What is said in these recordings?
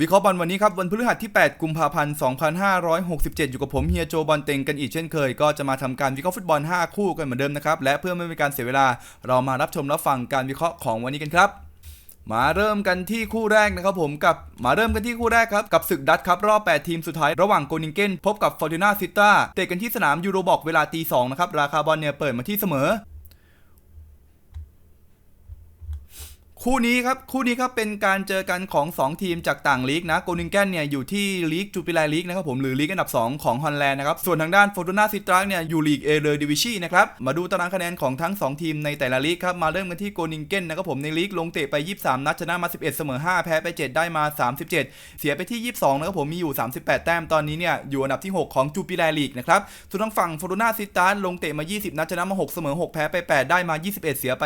วิเคราะห์บอลวันนี้ครับ วันพฤหัสที่ 8 กุมภาพันธ์ 2567 อยู่กับผมเฮียโจบอลเต็งกันอีกเช่นเคย ก็จะมาทำการวิเคราะห์ฟุตบอล 5 คู่กันเหมือนเดิมนะครับ และเพื่อไม่เป็นการเสียเวลา เรามารับชมรับฟังการวิเคราะห์ของวันนี้กันครับ มาเริ่มกันที่คู่แรกนะครับผมกับมาเริ่มกันที่คู่แรกครับ กับศึกดัตครับรอบ 8 ทีมสุดท้ายระหว่างโกนิงเกนพบกับฟอร์ตูนาซิต้าเตะกันที่สนามยูโรบอกเวลาตีสองนะครับราคาบอลเนี่ยเปิดมาที่เสมอ คู่นี้ครับ คู่นี้ครับเป็นการเจอกันของ 2 ทีมจากต่างลีกนะโกนิงแกนเนี่ยอยู่ที่ลีกจูปิไลลีกนะครับผมหรือลีกอันดับ 2 ของฮอลแลนด์นะครับ ส่วนทางด้านฟอร์ตูนาซิตรักเนี่ยอยู่ลีกเอเลอร์ดิวิชีนะครับ มาดูตารางคะแนนของทั้ง 2 ทีมในแต่ละลีกครับ มาเริ่มกันที่โกนิงเกนนะครับผมในลีกลงเตะไป 23 นัดชนะมา 11 เสมอ 5 แพ้ไป 7 ได้มา 37 เสียไปที่ 22นะครับผมมีอยู่ 38 แต้มตอนนี้เนี่ยอยู่อันดับที่ 6 ของจูปิไลลีกนะครับส่วนทางฝั่งฟอร์ตูนาซิตรักลงเตะมา 20 นัดชนะมา 6 เสมอ 6 แพ้ไป 8 ได้มา 21 เสียไป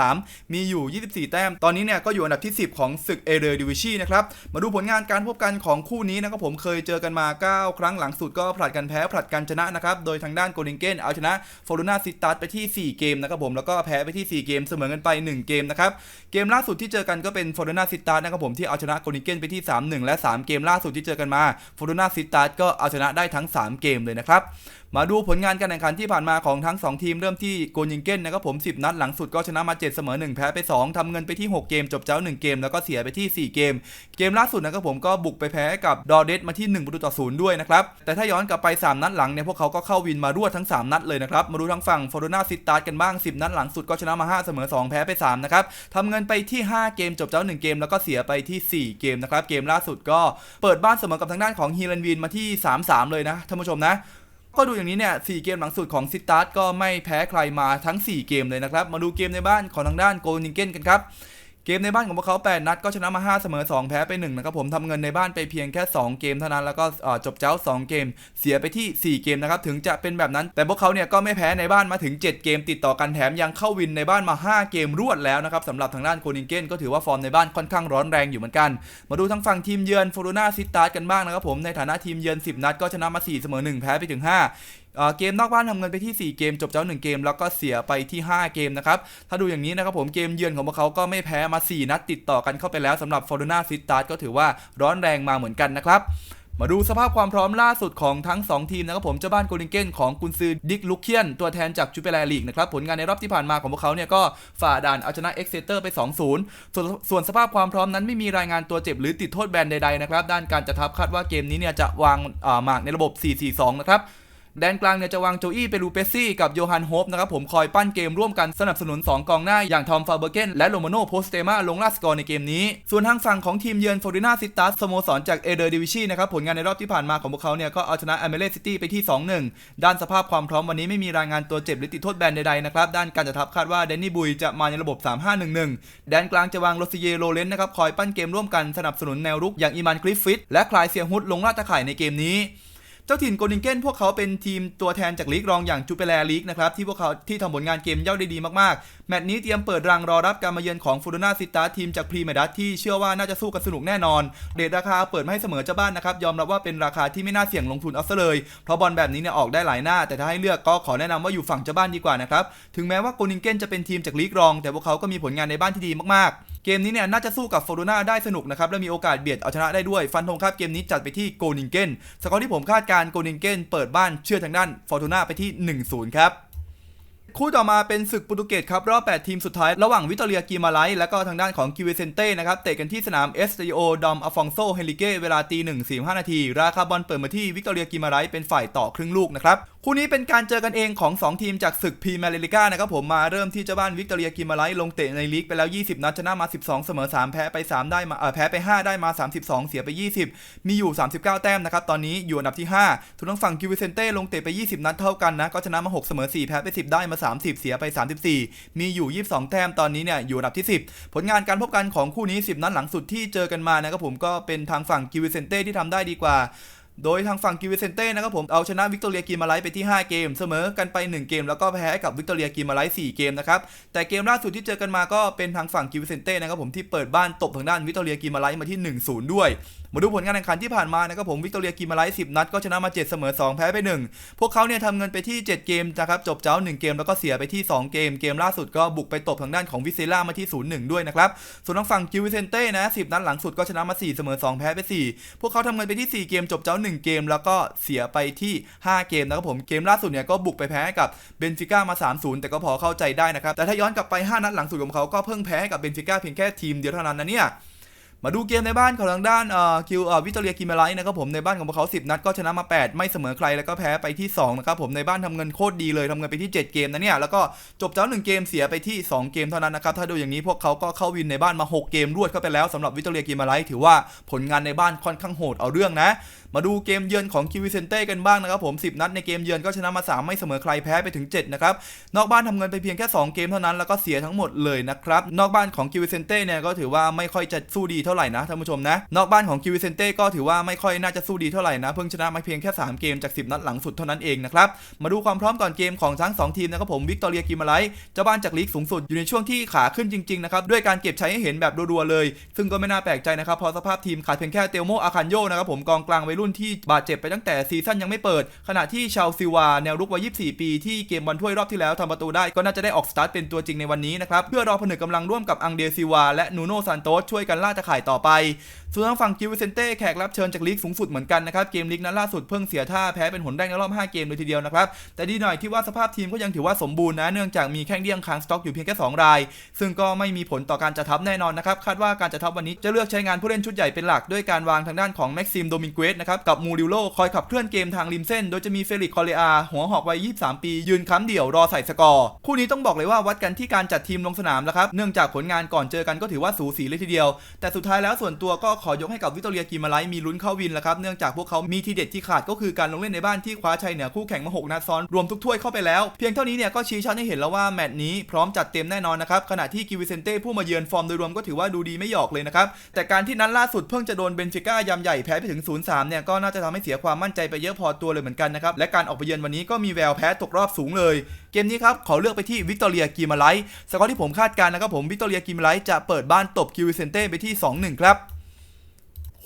33 มีอยู่ 24 แต้มตอนนี้เนี่ยก็อยู่อันดับที่ 10 ของศึกเอเดอร์ดิวิชีนะครับ มาดูผลงานการพบกันของคู่นี้นะครับผมเคยเจอกันมา 9 ครั้งหลังสุดก็ผลัดกันแพ้ผลัดกันชนะนะครับ โดยทางด้านโกลิงเกนเอาชนะฟอร์ตูนาซิตัสไปที่ 4 เกมนะครับผมแล้วก็แพ้ไปที่ 4 เกมเสมอกันไป 1 เกมนะครับเกมล่าสุดที่เจอกันก็เป็นฟอร์ตูนาซิตัสนะครับผมที่เอาชนะโกลิงเกนไปที่ 3-1 และ 3 เกมล่าสุดที่เจอกันมาฟอร์ตูนาซิตัสก็เอาชนะได้ทั้ง 3 เกมเลยนะครับ มาดูผลงานการแข่งขันที่ผ่านมาของทั้ง 2 ทีมเริ่มที่โกนิงเก้นนะครับผม 10 นัดหลังสุดก็ชนะมา 7 เสมอ 1 แพ้ไป 2ทำเงินไปที่ 6 เกม จบเจ้า 1 เกม แล้วก็เสียไปที่ 4 เกม เกมล่าสุดนะครับผมก็บุกไปแพ้กับดอเดสมาที่1ประตูต่อศูนย์ด้วยนะครับ แต่ถ้าย้อนกลับไป 3 นัดหลังเนี่ยพวกเขาก็เข้าวินมารวดทั้ง 3 นัดเลยนะครับ มาดูทางฝั่งฟอร์ตูนาซิตาร์กันบ้าง 10 นัดหลังสุดก็ชนะมา 5 เสมอ 2 แพ้ไป 3 นะครับทำเงินไปที่ 5 เกม จบเจ้า 1 เกม แล้วก็เสียไปที่ 4 เกมนะครับ เกมล่าสุดก็เปิดบ้านเสมอกับทางด้านของฮีรันวินมาที่ 3-3 เลยนะท่านผู้ชมนะ ก็ดูอย่างนี้เนี่ย4เกมหลังสุดของซิตาร์ก็ไม่แพ้ใครมาทั้ง 4 เกมเลยนะครับ มาดูเกมในบ้านของทางด้านโกนิงเกนกันครับ เกมในบ้านของพวกเขา 8 นัดก็ชนะมา 5 เสมอ 2 แพ้ไป 1 นะครับผมทำเงินในบ้านไปเพียงแค่ 2 เกมเท่านั้นแล้วก็จบเจ้า 2 เกม เสียไปที่ 4 เกมนะครับถึงจะเป็นแบบนั้น แต่พวกเขาเนี่ยก็ไม่แพ้ในบ้านมาถึง 7 เกม ติดต่อกันแถมยังเข้าวินในบ้านมา 5 เกมรวดแล้วนะครับสำหรับทางด้านโกนิงเกนก็ถือว่าฟอร์มในบ้านค่อนข้างร้อนแรงอยู่เหมือนกัน มาดูทางฝั่งทีมเยือนฟอร์ตูนาซิตาร์กันบ้างนะครับผมในฐานะทีมเยือน 10 นัดก็ชนะมา 4 เสมอ 1 แพ้ไปถึง 5 เกมนอกบ้านทำเงินไปที่ 4 เกมจบเจ้า 1 เกม แล้วก็เสียไปที่ 5 เกมนะครับ ถ้าดูอย่างนี้นะครับผมเกมเยือนของพวกเขาก็ไม่แพ้มา 4 นัดติดต่อกันเข้าไปแล้วสำหรับฟอร์ตูนาซิตาร์ก็ถือว่าร้อนแรงมาเหมือนกันนะครับมาดูสภาพความพร้อมล่าสุดของทั้ง 2 ทีมนะครับผมเจ้าบ้านโกลิงเกนของกุนซือดิกลุกเคียน ตัวแทนจากจูเปแลลีกนะครับผลงานในรอบที่ผ่านมาของพวกเขาเนี่ยก็ฝ่าด่านเอาชนะเอ็กเซเตอร์ไป 2-0 ส่วนส่วนสภาพความพร้อมนั้นไม่มีรายงานตัวเจ็บหรือติดโทษแบนใดๆนะครับ ด้านการจัดทัพคาดว่าเกมนี้เนี่ยจะวางหมากในระบบ 4-4-2 นะครับ แดนกลางเนี่ยจะวางโจอี้เปรูเปซี่กับโยฮันโฮปนะครับผมคอยปั้นเกมร่วมกันสนับสนุน 2 กองหน้าอย่างทอมฟาเบอร์เกนและโรมาโนโพสเตมาลงล่าสกอร์ในเกมนี้ ส่วนทางฝั่งของทีมเยือนฟอร์ดินาซิตัสสโมสรจากเอเดอร์ดิวิชีนะครับผลงานในรอบที่ผ่านมาของพวกเขาเนี่ยก็เอาชนะแอเมเลซิตี้ไปที่ 2-1 ด้านสภาพความพร้อมวันนี้ไม่มีรายงานตัวเจ็บหรือติดโทษแบนใดๆนะครับด้านการจัดทัพคาดว่าแดนนี่บุยจะมาในระบบ 3-5-1-1 แดนกลางจะวางโรซิเยโรเลนนะครับคอยปั้นเกมร่วมกันสนับสนุนแนวรุกอย่างอีมานกริฟฟิตและคลายเซียฮุดลงลาตะข่ายในเกมนี้ จ้าถิ่นโกนิงเก้นพวกเขาเป็นทีมตัวแทนจากลีกรองอย่างจูเปแลลีกนะครับที่พวกเขาที่ทำผลงานเกมเย่าได้ดีมากๆ แมตช์นี้เตรียมเปิดรังรอรับการมาเยือนของฟูโรนาซิตาทีมจากพรีเมดัสที่เชื่อว่าน่าจะสู้กันสนุกแน่นอน เดทราคาเปิดมาให้เสมอเจ้าบ้านนะครับยอมรับว่าเป็นราคาที่ไม่น่าเสี่ยงลงทุนเอาซะเลย เพราะบอลแบบนี้เนี่ยออกได้หลายหน้า แต่ถ้าให้เลือกก็ขอแนะนำว่าอยู่ฝั่งเจ้าบ้านดีกว่านะครับถึงแม้ว่าโกนิงเก้นจะเป็นทีมจากลีกรอง แต่พวกเขาก็มีผลงานในบ้านที่ดีมากๆ เกมนี้เนี่ยน่าจะสู้กับฟอร์ตูนาได้สนุกนะครับ และมีโอกาสเบียดเอาชนะได้ด้วย ฟันธงครับเกมนี้จัดไปที่โกนิงเกนสกอร์ที่ผมคาดการโกนิงเกนเปิดบ้านเชื่อทางด้านฟอร์ตูนาไปที่ 1-0 ครับคู่ต่อมาเป็นศึกโปรตุเกสครับ รอบ 8 ทีมสุดท้าย ระหว่างวิตอเรียกีมาไลและก็ทางด้านของกิเวเซนเต้นะครับ เตะกันที่สนามเอสต d โอดอมอฟองโซเฮลิเกเวลาตีหนึ่งสี่ห้านาที ราคาบอลเปิดมาที่วิตอเรียกีมาไลเป็นฝ่ายต่อครึ่งลูกนะครับคู่นี้เป็นการเจอกันเองของ 2 ทีมจากศึกพรีเมียร์ลีกานะครับผมมาเริ่มที่เจ้าบ้านวิกตอเรียกิมาไลลงเตะในลีกไปแล้ว 20 นัดชนะมา 12 เสมอ 3 แพ้ไป 3 ได้มาเออแพ้ไป 5 ได้มา 32 เสียไป 20 มีอยู่ 39 แต้มนะครับ ตอนนี้อยู่อันดับที่ 5ทุกทางฝั่งกิวเซนเต้ลงเตะไป 20 นัดเท่ากันนะ ก็ชนะมา 6 เสมอ 4 แพ้ไป 10 ได้มา 30 เสียไป 34 มีอยู่ 22 แต้มตอนนี้เนี่ยอยู่อันดับที่ 10 ผลงานการพบกันของคู่นี้ 10 นัดหลังสุดที่เจอกันมานะครับผมก็เป็นทางฝั่งกิวเซนเต้ที่ทำได้ดีกว่า โดยทางฝั่งกิวเซนเต้นะครับผมเอาชนะวิกตอเรียกีมาไลไปที่ 5 เกม เสมอกันไป 1 เกม แล้วก็แพ้กับวิกตอเรียกีมาไล4เกมนะครับแต่เกมล่าสุดที่เจอกันมาก็เป็นทางฝั่งกิวเซนเต้นะครับผมที่เปิดบ้านตบทางด้านวิกตอเรียกีมาไลมาที่ 1-0 ด้วย มาดูผลการแข่งขันที่ผ่านมานะครับผมวิกตอเรียกิมาไลท์10 นัดก็ชนะมา 7 เสมอ 2 แพ้ไป 1 พวกเขาเนี่ยทำเงินไปที่ 7 เกมนะครับจบเจ้า 1 เกมแล้วก็เสียไปที่ 2 เกม เกมล่าสุดก็บุกไปตบทางด้านของวิเซล่ามาที่ 0-1 ด้วยนะครับส่วนทางฝั่งกิววิเซนเต้นะ10 นัดหลังสุดก็ชนะมา 4 เสมอ 2 แพ้ไป 4 พวกเขาทำเงินไปที่ 4 เกมจบเจ้า 1 เกม แล้วก็เสียไปที่ 5 เกมนะครับผมเกมล่าสุดเนี่ยก็บุกไปแพ้กับเบนฟิก้ามา 3-0 แต่ก็พอเข้าใจได้นะครับแต่ถ้าย้อนกลับไป 5 นัดหลังสุดของเขาก็เพิ่งแพ้กับเบนฟิก้าเพียงแค่ทีมเดียวเท่านั้นนะเนี่ย มาดูเกมในบ้านของทางด้านเอ่อคิวเอ่อวิตอเรียกิมเมไลท์นะครับผมในบ้านของพวกเขา 10 นัดก็ชนะมา 8 ไม่เสมอใครแล้วก็แพ้ไปที่2นะครับผมในบ้านทำเงินโคตรดีเลยทำเงินไปที่ 7 เกมนะเนี่ยแล้วก็จบเจ้า1เกมเสียไปที่ 2 เกมเท่านั้นนะครับถ้าดูอย่างนี้พวกเขาก็เข้าวินในบ้านมา 6 เกมรวดเข้าไปแล้วสำหรับวิตอเรียกิมเมไลท์ถือว่าผลงานในบ้านค่อนข้างโหดเอาเรื่องนะมาดูเกมเยือนของคิวิเซนเต้กันบ้างนะครับผม 10 นัดในเกมเยือนก็ชนะมา 3 ไม่เสมอใครแพ้ไปถึง 7 นะครับ นอกบ้านทำเงินไปเพียงแค่ 2 เกมเท่านั้นแล้วก็เสียทั้งหมดเลยนะครับ นอกบ้านของคิวิเซนเต้เนี่ยก็ถือว่าไม่ค่อยจะสู้ดีเท่าไหร่นะท่านผู้ชมนะ นอกบ้านของคิวิเซนเต้ก็ถือว่าไม่ค่อยน่าจะสู้ดีเท่าไหร่นะเพิ่งชนะมาเพียงแค่ 3 เกมจาก 10 นัดหลังสุดเท่านั้นเองนะครับมาดูความพร้อมก่อนเกมของทั้ง 2 ทีมนะครับผมวิกตอเรียกิมาไลเจ้าบ้านจากลีกสูงสุดอยู่ในช่วงที่ขาขึ้นจริงๆนะครับด้วยการเก็บใช้ให้เห็นแบบรัวๆเลย ซึ่งก็ไม่น่าแปลกใจนะครับเพราะสภาพทีมขาดเพียงแค่เตลโมอาคันโยนะครับผมกองกลางวัยรุ่นที่บาดเจ็บไปตั้งแต่ซีซั่นยังไม่เปิด ขณะที่ชาวซิวา แนวรุกวัย 24 ปี ที่เกมบอลถ้วยรอบที่แล้วทำประตูได้ก็น่าจะได้ออกสตาร์ทเป็นตัวจริงในวันนี้นะครับเพื่อรอผนึกกำลังร่วมกับอังเดซิวาและนูโนซานโตสช่วยกันล่าตะข่ายต่อไป ส่วนทางฝั่งกิวเซนเต้แขกรับเชิญจากลีกสูงสุดเหมือนกันนะครับ เกมลีกนั้นล่าสุดเพิ่งเสียท่าแพ้เป็นหนแดงในรอบ 5 เกมเลยทีเดียวนะครับ แต่ดีหน่อยที่ว่าสภาพทีมก็ยังถือว่าสมบูรณ์นะ เนื่องจากมีแข้งเดี้ยงค้างสต็อกอยู่เพียงแค่ 2 ราย ซึ่งก็ไม่มีผลต่อการจัดทัพแน่นอนนะครับ คาดว่าการจัดทัพวันนี้จะเลือกใช้งานผู้เล่นชุดใหญ่เป็นหลักด้วยการวางทางด้านของแม็กซิมโดมิงเกสนะครับกับมูริโลคอยขับเคลื่อนเกมทางริมเส้น โดยจะมีเฟลิกคอเรอาหัวหอกวัย23 ปี ยืนค้ำเดี่ยวรอใส่สกอร์คู่นี้ต้องบอกเลยว่าวัดกันที่การจัดทีมลงสนามแล้วครับเนื่องจากผลงานก่อนเจอกันก็ถือว่าสูสีเลยทีเดียว แต่สุดท้ายแล้วส่วนตัวก็ขอยกให้กับวิตอเรียกิมาไลท์มีลุ้นเข้าวินแล้วครับเนื่องจากพวกเขามีทีเด็ดที่ขาดก็คือการลงเล่นในบ้านที่คว้าชัยเหนือคู่แข่งมา6นัดซ้อนรวมทุกถ้วยเข้าไปแล้ว เพียงเท่านี้เนี่ยก็ชี้ชัดให้เห็นแล้วว่าแมตช์นี้พร้อมจัดเต็มแน่นอนนะครับขณะที่กิวิเซนเต้ผู้มาเยือนฟอร์มโดยรวมก็ถือว่าดูดีไม่หยอกเลยนะครับแต่การที่นัดล่าสุดเพิ่งจะโดนเบนฟิก้ายำใหญ่แพ้ไปถึง 0-3 เนี่ยก็น่าจะทำให้เสียความมั่นใจไปเยอะพอตัวเลยเหมือนกันนะครับและการออกไปเยือนวันนี้ก็มีแววแพ้ตกรอบสูงเลย เกมนี้ครับขอเลือกไปที่วิกตอเรียกิมาไลสกอร์ที่ผมคาดการณ์นะครับผมวิกตอเรียกิมาไลจะเปิดบ้านตบกิวิเซนเต้ไปที่ 2-1 ครับ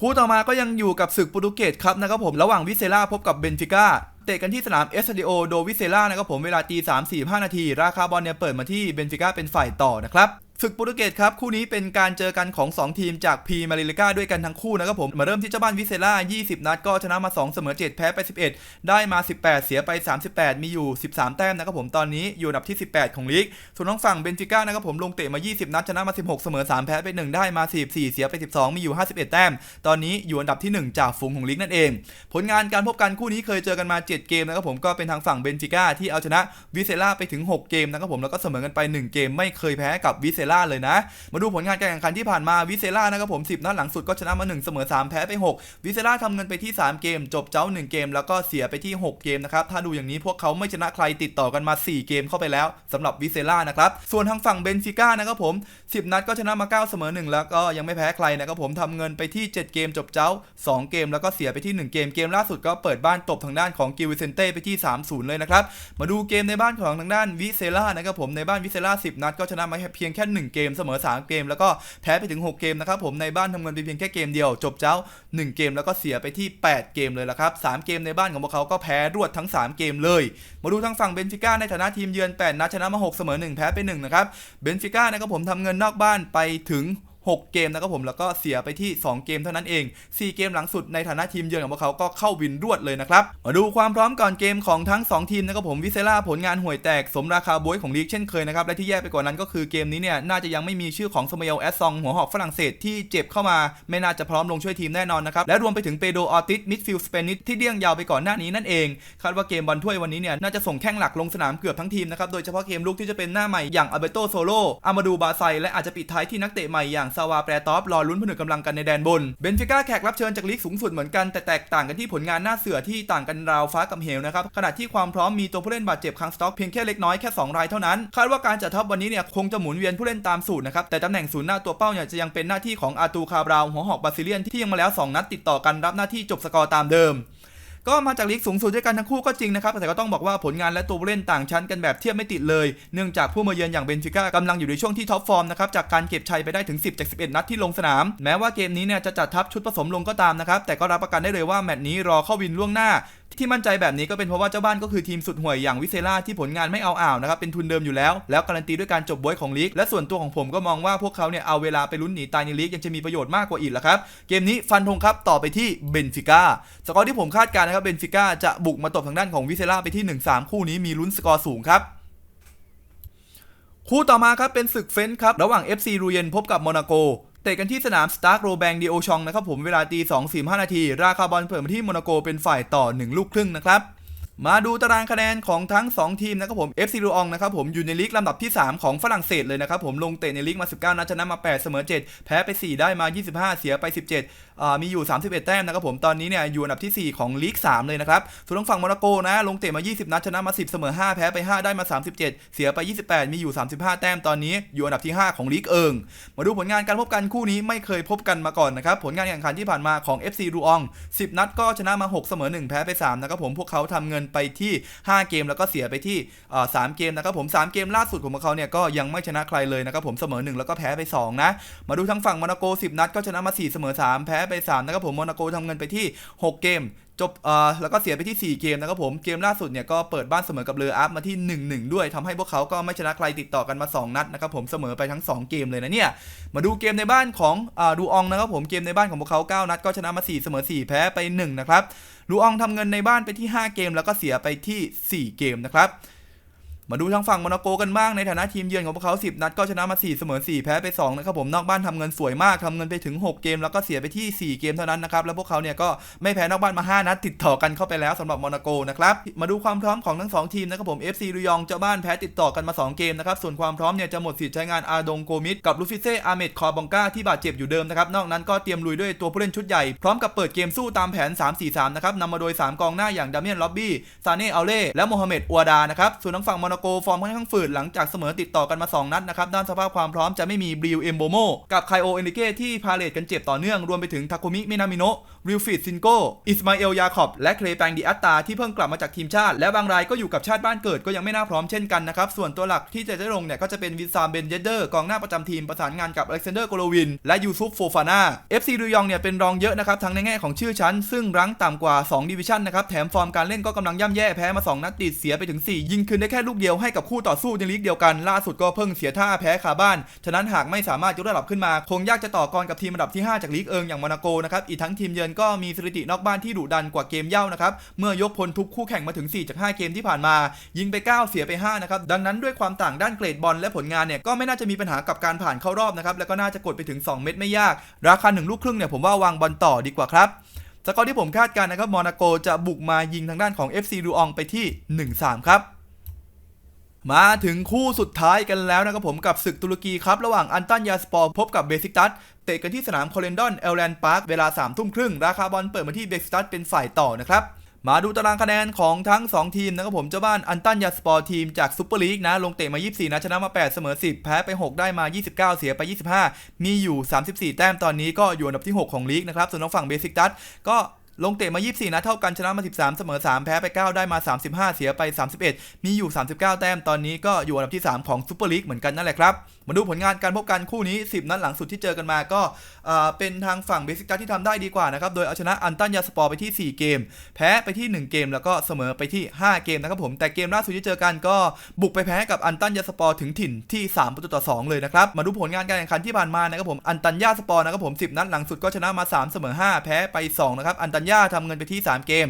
คู่ต่อมาก็ยังอยู่กับศึกโปรตุเกสครับนะครับผมระหว่างวิเซล่าพบกับเบนฟิก้าเตะกันที่สนามเอสเดโอโดวิเซล่านะครับผมเวลาตี3 4 5นาที ราคาบอลเนี่ยเปิดมาที่เบนฟิก้าเป็นฝ่ายต่อนะครับ ศึกโปรตุเกสครับ คู่นี้เป็นการเจอกันของ 2 ทีมจากพีมาริลิก้าด้วยกันทั้งคู่นะครับผมมาเริ่มที่เจ้าบ้านวิเซล่า 20 นัดก็ชนะมา 2 เสมอ 7 แพ้ไป 11 ได้มา 18 เสียไป 38 มีอยู่ 13 แต้มนะครับผมตอนนี้อยู่อันดับที่ 18 ของลีกส่วนทางฝั่งเบนฟิก้านะครับผมลงเตะมา 20 นัดชนะมา 16 เสมอ 3 แพ้ไป 1 ได้มา44เสียไป 12 มีอยู่ 51 แต้ม ตอนนี้อยู่อันดับที่ 1 จากฝูงของลีกนั่นเอง ผลงานการพบกันคู่นี้เคยเจอกันมา 7 เกมนะครับผมก็เป็นทางฝั่งเบนฟิก้าที่เอาชนะวิเซล่าไปถึง 6 เกมนะครับผมแล้วก็เสมอกันไป 1 เกมไม่เคยแพ้กับวิเซล่าเลยนะ มาดูผลงานการแข่งขันที่ผ่านมาวิเซล่านะครับผม 10 นัดหลังสุดก็ชนะมา 1 เสมอ 3 แพ้ไป 6 วิเซล่าทำเงินไปที่ 3 เกม จบเจ้า 1 เกม แล้วก็เสียไปที่ 6 เกมนะครับ ถ้าดูอย่างนี้พวกเขาไม่ชนะใครติดต่อกันมา 4 เกมเข้าไปแล้วสำหรับวิเซล่านะครับ ส่วนทางฝั่งเบนฟิก้านะครับผม 10 นัดก็ชนะมา 9 เสมอ 1 แล้วก็ยังไม่แพ้ใครนะครับผมทำเงินไปที่ 7 เกม จบเจ้า 2 เกม แล้วก็เสียไปที่ 1 เกม เกมล่าสุดก็เปิดบ้านตบทางด้านของกิวิเซนเต้ไปที่ 3-0 เลยนะครับ มาดูเกมในบ้านของทางด้านวิเซล่านะครับผม ในบ้านวิเซล่า 10 นัดก็ชนะมาเพียงแค่1 เกมเสมอ 3 เกม แล้วก็แพ้ไปถึง 6 เกมนะครับผมในบ้านทำเงินไปเพียงแค่เกมเดียว จบเจ้า 1 เกมแล้วก็เสียไปที่ 8 เกมเลยละครับ 3 เกมในบ้านของพวกเขาก็แพ้รวดทั้ง 3 เกมเลย มาดูทางฝั่งเบนฟิก้าในฐานะทีมเยือน8นัดชนะมา 6 เสมอ 1 แพ้ไป1นะครับเบนฟิก้านะครับผมทำเงินนอกบ้านไปถึง 6 เกมนะครับผมแล้วก็เสียไปที่ 2 เกมเท่านั้นเอง 4 เกมหลังสุดในฐานะทีมเยือนของพวกเขาก็เข้าวินรวดเลยนะครับมาดูความพร้อมก่อนเกมของทั้ง 2 ทีมนะครับผมวิเซล่าผลงานห่วยแตกสมราคาบวยของลีกเช่นเคยนะครับและที่แย่ไปกว่านั้นก็คือเกมนี้เนี่ยน่าจะยังไม่มีชื่อของสมาเอลแอสซองหัวหอกฝรั่งเศสที่เจ็บเข้ามา ไม่น่าจะพร้อมลงช่วยทีมแน่นอนนะครับและรวมไปถึงเปโดออติสมิดฟิลด์สเปนิสที่เดี้ยงยาวไปก่อนหน้านี้นั่นเองคาดว่าเกมบอลถ้วยวันนี้เนี่ยน่าจะส่งแข้งหลักลงสนามเกือบทั้งทีมนะครับโดยเฉพาะเกมลุกที่จะเป็นหน้าใหม่อย่างอัลเบโตโซโลอามาดูบาไซและอาจจะปิดท้ายที่นักเตะใหม่อย่างซาวาแปรตอฟรอลุ้นผนึกกำลังกันในแดนบน เบนฟิก้าแขกรับเชิญจากลีกสูงสุดเหมือนกันแต่แตกต่างกันที่ผลงานหน้าเสือที่ต่างกันราวฟ้ากับเหวนะครับขณะที่ความพร้อมมีตัวผู้เล่นบาดเจ็บค้างสต็อกเพียงแค่เล็กน้อยแค่2รายเท่านั้นคาดว่าการจัดทัพวันนี้เนี่ยคงจะหมุนเวียนผู้เล่นตามสูตรนะครับแต่ตำแหน่งศูนย์หน้าตัวเป้าเนี่ยจะยังเป็นหน้าที่ของอาตูคาบราวหัวหอกบาซิเลียนที่ยังมาแล้ว 2 นัดติดต่อกันรับหน้าที่จบสกอร์ตามเดิม ก็มาจากลีกสูงสุดด้วยกันทั้งคู่ก็จริงนะครับ แต่ก็ต้องบอกว่าผลงานและตัวเล่นต่างชั้นกันแบบเทียบไม่ติดเลย เนื่องจากผู้มาเยือนอย่างเบนฟิก้ากำลังอยู่ในช่วงที่ท็อปฟอร์มนะครับ จากการเก็บชัยไปได้ถึง 10 จาก 11 นัดที่ลงสนาม แม้ว่าเกมนี้เนี่ยจะจัดทัพชุดผสมลงก็ตามนะครับ แต่ก็รับประกันได้เลยว่าแมตช์นี้รอเข้าวินล่วงหน้าที่มั่นใจแบบนี้ก็เป็นเพราะว่าเจ้าบ้านก็คือทีมสุดห่วยอย่างวิเซล่าที่ผลงานไม่เอาอ่าวนะครับเป็นทุนเดิมอยู่แล้ว แล้วการันตีด้วยการจบบวยของลีก และส่วนตัวของผมก็มองว่าพวกเขาเนี่ยเอาเวลาไปลุ้นหนีตายในลีกยังจะมีประโยชน์มากกว่าอีกละครับเกมนี้ฟันธงครับต่อไปที่เบนฟิก้าสกอร์ที่ผมคาดการณ์นะครับเบนฟิก้าจะบุกมาตบทางด้านของวิเซล่าไปที่ 1-3 คู่นี้มีลุ้นสกอร์สูงครับคู่ต่อมาครับเป็นศึกเฟ้นครับ ระหว่าง FC รูเยนพบกับโมนาโก เตะกันที่สนามสตาร์โรแบงดีโอชองนะครับผมเวลาตี2 4 5นาที ราคาบอลเปิดมาที่โมนาโกเป็นฝ่ายต่อ 1 ลูกครึ่งนะครับ มาดูตารางคะแนนของทั้ง 2 ทีมนะครับผม FC รูองนะครับผมอยู่ในลีกลำดับที่ 3 ของฝรั่งเศสเลยนะครับผมลงเตะในลีกมา 19 นัดชนะมา 8 เสมอ 7 แพ้ไป 4 ได้มา 25 เสียไป 17อ่ามีอยู่ 31 แต้มนะครับผมตอนนี้เนี่ยอยู่อันดับที่ 4 ของลีก 3 เลยนะครับส่วนทางฝั่งโมนาโกนะลงเตะมา 20 นัดชนะมา 10 เสมอ 5 แพ้ไป 5 ได้มา 37 เสียไป 28 มีอยู่ 35 แต้มตอนนี้อยู่อันดับที่ 5 ของลีกเอิงมาดูผลงานการพบกันคู่นี้ไม่เคยพบกันมาก่อนนะครับผลงานแข่งขันที่ผ่านมาของ FC รูออง 10 นัดก็ชนะมา 6 เสมอ 1 แพ้ไป 3 นะครับผมพวกเขาทำเงินไปที่ 5 เกมแล้วก็เสียไปที่อ่า3เกมนะครับผม3เกมล่าสุดของพวกเขาเนี่ยก็ยังไม่ชนะใครเลยนะครับผมเสมอ 1 แล้วก็แพ้ไป 2 นะ มาดูทางฝั่งโมนาโก 10 นัดก็ชนะมา 4 เสมอ 3 แพ้ไป 3 นะครับผมโมนาโกทำเงินไปที่ 6 เกมจบเอ่อแล้วก็เสียไปที่ 4 เกมนะครับผม เกมล่าสุดเนี่ยก็เปิดบ้านเสมอกับเรืออัพมาที่ 1-1 ด้วยทำให้พวกเขาก็ไม่ชนะใครติดต่อกันมา 2 นัดนะครับผมเสมอไปทั้ง 2 เกมเลยนะเนี่ย มาดูเกมในบ้านของอ่าดูอองนะครับผม เกมในบ้านของพวกเขา 9 นัดก็ชนะมา 4 เสมอ 4 แพ้ไป 1 นะครับ ลูอองทำเงินในบ้านไปที่ 5 เกม แล้วก็เสียไปที่ 4 เกมนะครับ มาดูทางฝั่งโมนาโกกันบ้างในฐานะทีมเยือนของพวกเขา 10 นัดก็ชนะมา 4 เสมอ 4 แพ้ไป 2 นะครับผมนอกบ้านทำเงินสวยมากทำเงินไปถึง 6 เกม แล้วก็เสียไปที่ 4 เกมเท่านั้นนะครับ แล้วพวกเขาเนี่ยก็ไม่แพ้นอกบ้านมา 5 นัดติดต่อกันเข้าไปแล้วสำหรับโมนาโกนะครับมาดูความพร้อมของทั้ง 2 ทีมนะครับผม FC รุยองเจ้าบ้านแพ้ติดต่อกันมา 2 เกมนะครับส่วนความพร้อมเนี่ยจะหมดสิทธิ์ใช้งานอาดงโกมิดกับลูฟิเซอาเมดคอร์บองกาที่บาดเจ็บอยู่เดิมนะครับนอกนั้นก็เตรียมลุยด้วยตัวผู้เล่นชุดใหญ่พร้อมกับเปิดเกมสู้ตามแผน 3-4-3 นะครับนำมาโดย 3 กองหน้าอย่างดามิเอนล็อบบี้ซาเน่อัลเล่และโมฮัมเหม็ดอัวดานะครับส่วนทางฝั่งโมนาโกฟอร์มค่อนข้างฝืดหลังจากเสมอติดต่อกันมา 2 นัดนะครับ ด้านสภาพความพร้อมจะไม่มีบริวเอมโบโมกับไคโอเอนิเกที่พาเลตกันเจ็บต่อเนื่อง รวมไปถึงทาคุมิ เมนามิโนะริวฟิดซินโกอิสมาเอล ยาคอบ และเคลแปงดิอัตตาที่เพิ่งกลับมาจากทีมชาติ และบางรายก็อยู่กับชาติบ้านเกิดก็ยังไม่น่าพร้อมเช่นกันนะครับ ส่วนตัวหลักที่จะได้ลงเนี่ยก็จะเป็นวินซามเบนเยเดอร์กองหน้าประจำทีมประสานงานกับอเล็กซานเดอร์โกโลวินและยูซุฟโฟฟาน่า FC ดูยองเนี่ยเป็นรองเยอะนะครับทั้งในแง่ของชื่อชั้น ซึ่งรั้งต่ำกว่า2ดิวิชั่นนะครับแถมฟอร์มการเล่นก็กำลังย่ำแย่แพ้มา2นัดติดเสียไปถึง4ยิงคืนได้แค่ลูกดียวให้กับคู่ต่อสู้ในลีกเดียวกันล่าสุดก็เพิ่งเสียท่าแพ้คาบ้าน ฉะนั้นหากไม่สามารถยกระดับขึ้นมา คงยากจะต่อกรกับทีมอันดับที่ 5 จากลีกเอิงอย่างโมนาโกนะครับอีกทั้งทีมเยือนก็มีสถิตินอกบ้านที่ดุดันกว่าเกมเย่านะครับเมื่อยกพลทุกคู่แข่งมาถึง4จาก5เกมที่ผ่านมา ยิงไป 9 เสียไป5นะครับดังนั้นด้วยความต่างด้านเกรดบอลและผลงานเนี่ยก็ไม่น่าจะมีปัญหากับการผ่านเข้ารอบนะครับแล้วก็น่าจะกดไปถึง 2 เม็ดไม่ยาก ราคา1ลูกครึ่งเนี่ยผมว่าวางบอลต่อดีกว่าครับสกอร์ที่ผมคาดการณ์นะครับโมนาโกจะบุกมายิงทางด้านของ FC ดูอองไปที่ 1-3 ครับ มาถึงคู่สุดท้ายกันแล้วนะครับผมกับศึกตุรกีครับ ระหว่างอันตันยาสปอร์พบกับเบซิกตัสเตะกันที่สนามโคเลนดอนเอลแลนด์พาร์คเวลา3ทุ่มครึ่ง ราคาบอลเปิดมาที่เบซิกตัสเป็นฝ่ายต่อนะครับ มาดูตารางคะแนนของทั้ง 2 ทีมนะครับผมเจ้าบ้านอันตันยาสปอร์ทีมจากซูเปอร์ลีกนะ ลงเตะมา 24นัดชนะมา 8 เสมอ 10 แพ้ไป 6 ได้มา 29 เสียไป 25 มีอยู่ 34 แต้มตอนนี้ก็อยู่อันดับที่ 6 ของลีกนะครับส่วนทางฝั่งเบสิกตัสก็ ลงเตะมา 24 นัดเท่ากันชนะมา 13 เสมอ 3 แพ้ไป 9 ได้มา 35 เสียไป 31 มีอยู่ 39 แต้มตอนนี้ก็อยู่อันดับที่ 3 ของซูเปอร์ลีกเหมือนกันนั่นแหละครับ มาดูผลงานการพบกันคู่นี้ 10 นัดหลังสุดที่เจอกันมาก็เเป็นทางฝั่งเบสิกตัสที่ทำได้ดีกว่านะครับ โดยเอาชนะอันตันยาสปอร์ไปที่ 4 เกม แพ้ไปที่ 1 เกม แล้วก็เสมอไปที่ 5 เกมนะครับผมแต่เกมล่าสุดที่เจอกันก็บุกไปแพ้กับอันตันยาสปอร์ถึงถิ่นที่ 3 ประตูต่อ 2 เลยนะครับมาดูผลงานการแข่งขันที่ผ่านมานะครับผมอันตันยาสปอร์นะครับผม10 นัดหลังสุดก็ชนะมา 3 เสมอ 5 แพ้ไป2นะครับอันตันยาทำเงินไปที่ 3 เกม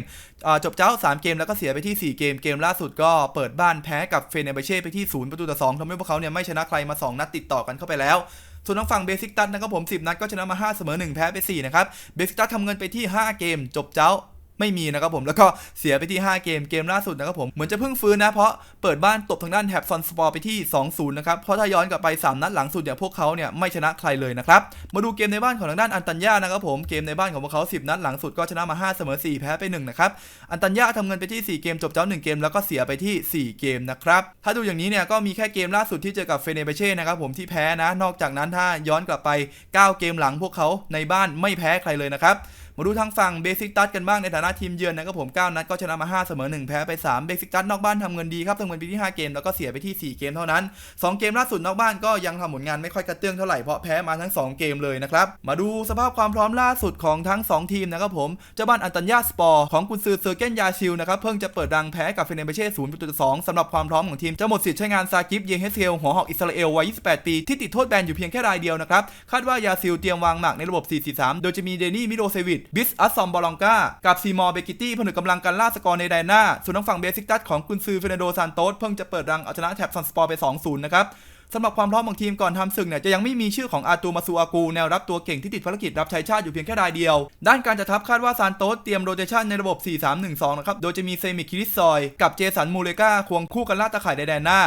จบเจ้า 3 เกมแล้วก็เสียไปที่ 4 เกมเกมล่าสุดก็เปิดบ้านแพ้กับเฟเนเบเช่ไปที่ 0 ประตูต่อ2ทำให้พวกเขาเนี่ยไม่ชนะใครมา 2 นัดติดต่อกันเข้าไปแล้วส่วนทางฝั่งเบสิกตัสนะครับผม 10 นัดก็ชนะมา 5 เสมอ 1 แพ้ไป 4 นะครับ เบสิกตัสทำเงินไปที่ 5 เกม จบเจ้า ไม่มีนะครับผมแล้วก็เสียไปที่ 5 เกมเกมล่าสุดนะครับผมเหมือนจะเพิ่งฟื้นนะ เพราะเปิดบ้านตบทางด้านแถบซอนสปอร์ไปที่ 2-0 นะครับ เพราะถ้าย้อนกลับไป 3 นัดหลังสุดเนี่ยพวกเขาเนี่ยไม่ชนะใครเลยนะครับ มาดูเกมในบ้านของทางด้านอันตันยานะครับผมเกมในบ้านของพวกเขา 10 นัดหลังสุดก็ชนะมา 5 เสมอ 4 แพ้ไป 1 นะครับ อันตันยาทำเงินไปที่ 4 เกมจบเจ้า 1 เกมแล้วก็เสียไปที่ 4 เกมนะครับถ้าดูอย่างนี้เนี่ยก็มีแค่เกมล่าสุดที่เจอกับเฟเนเบเช่นะครับผมที่แพ้นะ นอกจากนั้นถ้าย้อนกลับไป 9 เกมหลังพวกเขาในบ้านไม่แพ้ใครเลยนะครับ มาดูทางฝั่งเบสิกตัสกันบ้างในฐานะทีมเยือนนะครับผม9นัดก็ชนะมา5เสมอ1แพ้ไป3เบสิกตัสนอกบ้านทำเงินดีครับทำเงินไปที่ 5 เกมแล้วก็เสียไปที่ 4 เกมเท่านั้น 2 เกมล่าสุดนอกบ้านก็ยังทำผลงานไม่ค่อยกระเตื้องเท่าไหร่เพราะแพ้มาทั้ง 2 เกมเลยนะครับมาดูสภาพความพร้อมล่าสุดของทั้ง 2 ทีมนะครับผมเจ้าบ้านอันตัญญาสปอร์ของกุนซือเซอร์เกนยาชิลนะครับเพิ่งจะเปิดรังแพ้กับเฟเนเบเช่0ประตูต่อ2สำหรับความพร้อมของทีมจะหมดสิทธิ์ใช้งานซากิฟเยเฮเซลหัวหอกอิสราเอลวัย 28 ปี ที่ติดโทษแบนอยู่เพียงแค่รายเดียวนะครับคาดว่ายาซิลเตรียมวางหมากในระบบ 4-4-3 โดยจะมีเดนี่มิโดเซวิชบิสอัสซอมบอลองกากับซีมอร์เบกิตี้ผนึกกำลังกันล่าสกอร์ในไดนาส่วนทางฝั่งเบสิกตัสของกุนซือเฟรนโดซานโตสเพิ่งจะเปิดรังเอาชนะแท็บซันสปอร์ไป 2-0 นะครับสำหรับความพร้อมของทีมก่อนทำศึกเนี่ยจะยังไม่มีชื่อของอาตูมาซูอากู แนวรับตัวเก่งที่ติดภารกิจรับใช้ชาติอยู่เพียงแค่รายเดียว ด้านการจัดทัพคาดว่าซานโตสเตรียมโรเตชันในระบบ 4-3-1-2 นะครับ โดยจะมีเซมิคิริสซอย กับเจสันมูเลกาควงคู่กันล่าตะข่ายในแดนหน้า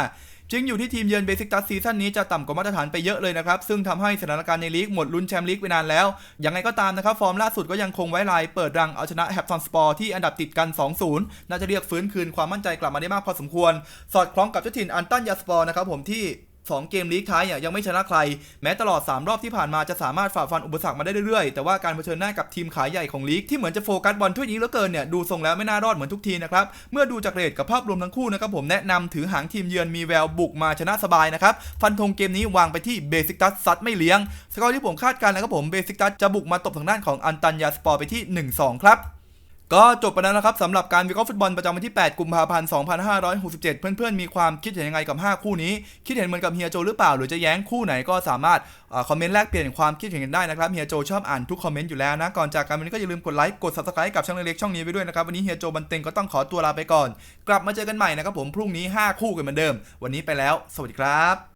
จึงอยู่ที่ทีมเยือนเบสิกตัสซีซั่นนี้จะต่ำกว่ามาตรฐานไปเยอะเลยนะครับ ซึ่งทำให้สถานการณ์ในลีกหมดลุ้นแชมป์ลีกไปนานแล้ว ยังไงก็ตามนะครับ ฟอร์มล่าสุดก็ยังคงไว้ลาย เปิดรังเอาชนะแฮปตันสปอร์ที่อันดับติดกัน 2-0 น่าจะเรียกฟื้นคืนความมั่นใจกลับมาได้มากพอสมควร สอดคล้องกับเจ้าถิ่นอันตันยาสปอร์นะครับผมที่ 2 เกมลีกท้ายเนี่ยยังไม่ชนะใคร แม้ตลอด 3 รอบที่ผ่านมาจะสามารถฝ่าฟันอุปสรรคมาได้เรื่อยๆ แต่ว่าการเผชิญหน้ากับทีมขายใหญ่ของลีกที่เหมือนจะโฟกัสบอลถ้วยนี้เหลือเกินเนี่ยดูทรงแล้วไม่น่ารอดเหมือนทุกทีนะครับ เมื่อดูจากเรทกับภาพรวมทั้งคู่นะครับผมแนะนำถือหางทีมเยือนมีแววบุกมาชนะสบายนะครับ ฟันธงเกมนี้วางไปที่เบสิกตัสซัดไม่เลี้ยง สกอร์ที่ผมคาดการณ์นะครับผมเบสิกตัสจะบุกมาตบทางด้านของอันตันยาสปอร์ไปที่ 1-2 ครับ ก็จบไปแล้วนะครับสำหรับการวิเคราะห์ฟุตบอลประจำวันที่ 8 กุมภาพันธ์ 2567 เพื่อนๆ มีความคิดเห็นยังไงกับ 5 คู่นี้ คิดเห็นเหมือนกับเฮียโจหรือเปล่า หรือจะแย้งคู่ไหนก็สามารถอคอมเมนต์แลกเปลี่ยนความคิดเห็นกันได้นะครับ เฮียโจชอบอ่านทุกคอมเมนต์อยู่แล้วนะ ก่อนจากกันวันนี้ก็อย่าลืมกดไลค์ กด subscribe กับช่องเล็กๆช่องนี้ไปด้วยนะครับ วันนี้เฮียโจบันเต็งก็ต้องขอตัวลาไปก่อน กลับมาเจอกันใหม่นะครับผมพรุ่งนี้ 5 คู่กันเหมือนเดิม วันนี้ไปแล้ว สวัสดีครับ